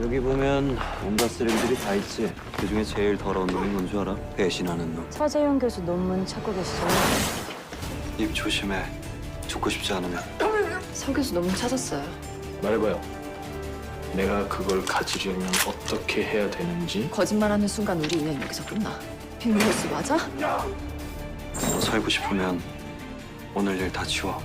여기 보면 온갖 쓰레기들이 다 있지. 그 중에 제일 더러운 놈이 뭔줄 알아? 배신하는 놈. 차재현 교수 논문 찾고 계시죠? 입 조심해. 죽고 싶지 않으면. 서 교수 논문 찾았어요. 말해봐요. 내가 그걸 가지려면 어떻게 해야 되는지 거짓말하는 순간 우리 인연 여기서 끝나. 빅뉴스 맞아? 너 살고 싶으면 오늘 일 다 치워.